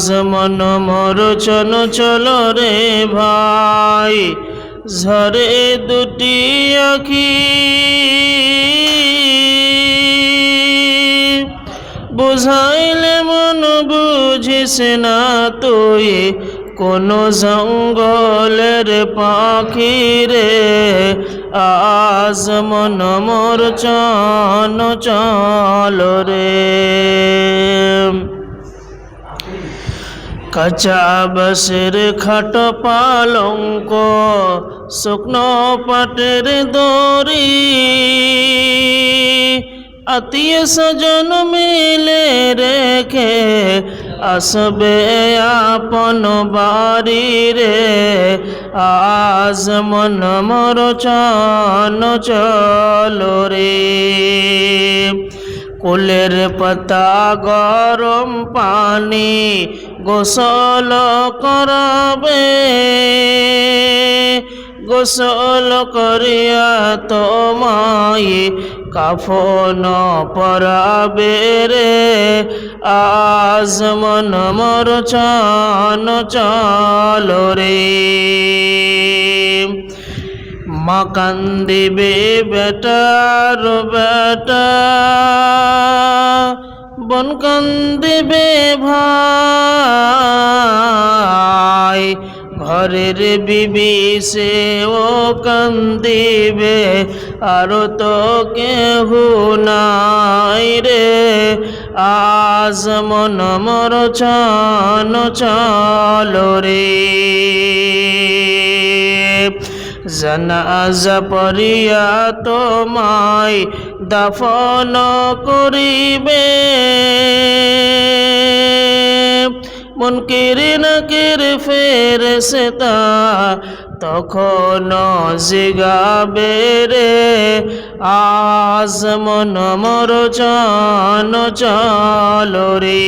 মন মর চন চল রে ভাই, ঝরে দুটি আখি। বুঝাইলে মন বুঝিস না তুই, কোন জঙ্গলের পাখি রে। আজ মন মোর চন চল রে। কাঁচা বাসের খাট পালঙ্ক শুকনো পাটের দড়ি আত্মীয় স্বজন মিলে রেখে আসবে আপন বাড়ি রে আজ মন মর চন চল রে কুলের পাতা গরম পানি গোসল করবে। গোসল করিয়া তোমায় কাফন পরাবে রে। আজ মন মর চন চল রে। মা কান্দিবে বেটার বেটা। বন কান্দিবে ভাই, ঘরের বিবি সে ও কান্দিবে, আরও তো কেহু নাই রে। আজ মন মর চন চল রে। জানাজা পরিয়া তোমায় দাফন করিবে। মনকির নাকির ফের সেতা তখন জিগাবে রে। আজ মন মর চল রে।